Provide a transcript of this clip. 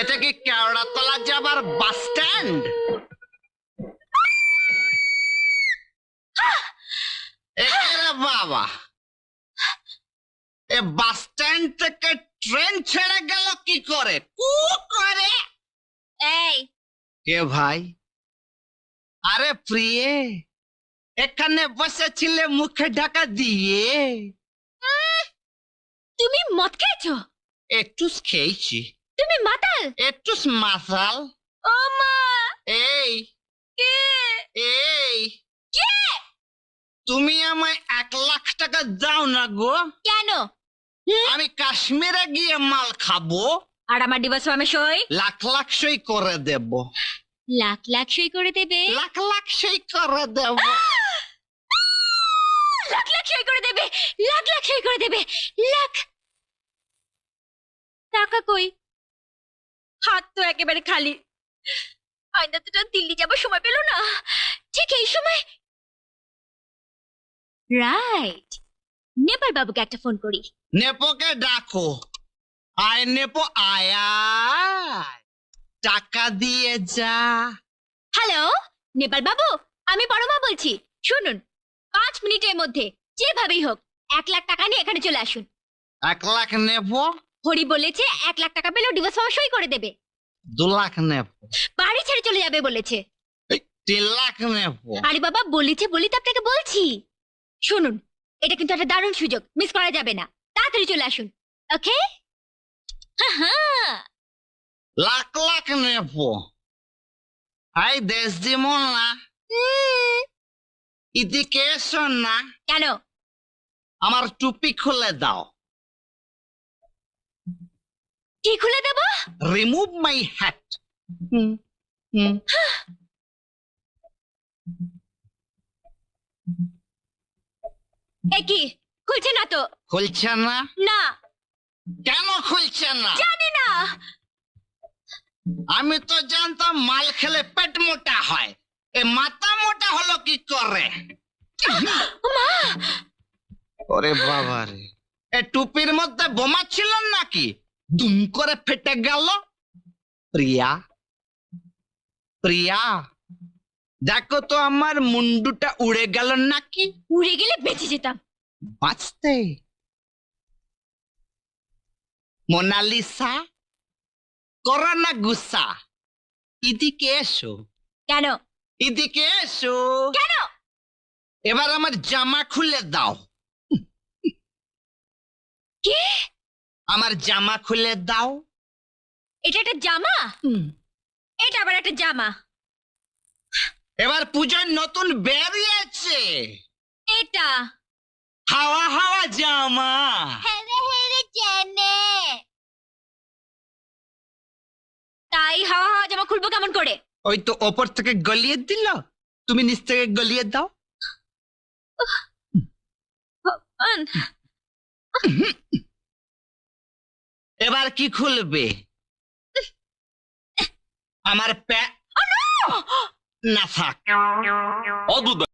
এটা কি কেওড়াতলা যাবার বাস স্ট্যান্ড? বাবা। এ বাস স্ট্যান্ড থেকে ট্রেন ছেড়ে গেল কি করে? কু করে? এই। কে ভাই? আরে প্রিয়ে এখানে বসেছিলে মুখে ঢাকা দিয়ে। তুমি মদ খেয়েছো? একটু খেয়েছি। তুমি মাতাল? একটু মাসাল ও মা। এই। কে? এই। তুমি আমায় এক লাখ টাকা দাও না গো। কেন? আমি কাশ্মীরে গিয়ে মাল খাব। আর আমার ডিভোর্স ফর্মে সই? লাখ লাখ সই করে দেব। লাখ লাখ সই করে দেবে? লাখ লাখ সই করে দেব। লাখ লাখ সই করে দেবে? লাখ লাখ সই করে দেবে? লাখ! টাকা কই? হাত তো একেবারে খালি। আয়না তো দিল্লি যাবার সময় পেল না। ঠিক এই সময় রাইট নেপাল বাবুকে একটা ফোন করি। নেপোকে ডাকো। আয় নেপো আয়া টাকা দিয়ে যা। হ্যালো নেপাল বাবু আমি পরমা বলছি। শুনুন পাঁচ মিনিটের মধ্যে যেভাবেই হোক এক লাখ টাকা নিয়ে এখানে চলে আসুন। এক লাখ নেব হরি বলেছে এক লাখ টাকা পেলেও ডিভোর্স ফর্ম সই করে দেবে। দু লাখ নেব বাড়ি ছেড়ে চলে যাবে বলেছে। এই, তিন লাখ নেব আরে বাবা বলেছে বলি তো আপনাকে বলছি। শুনুন এটা কিন্তু একটা দারুণ সুযোগ। মিস করা যাবে না। তাড়াতাড়ি চলে আসুন। ওকে? হ্যাঁ লাখ লাখ নেব। আই দেশ দিমন না। এদিকে এসো না। কেন? আমার টুপি খুলে দাও। কি খুলে দেবো? রিমুভ মাই হ্যাট এ কি? খুলছে না তো। খুলছে না? না। কেন খুলছে না? জানি না। আমি তো জানতাম মাল খেলে পেট মোটা হয়। এ মাথা মোটা হলো কি করে? মা ওরে বাবা রে। এ টুপির মধ্যে বোমা ছিল নাকি? দুম করে ফেটে গেল। প্রিয়া? প্রিয়া? দেখো তো আমার মুন্ডুটা উড়ে গেল নাকি? উড়ে গেলে বেঁচে যেতাম। বাঁচতে। মোনালিসা করো না গুসা। এদিকে এসো। কেন? এদিকে এসো। কেন? এবার আমার জামা খুলে দাও। কি? আমার জামা খুলে দাও। এটা একটা জামা? এটা আবার একটা জামা। এবার পুজোর নতুন বেরিয়েছে এটা। হাওয়া হাওয়া জামা। হেরে হেরে জেনে তাই হাওয়া হাওয়া জামা খুলবো কেমন করে? ওই তো ওপর থেকে গলিয়ে দিল। তুমি নিচ থেকে গলিয়ে দাও। এবার কি খুলবে? আমার প্যা না থাক অদ্ভুত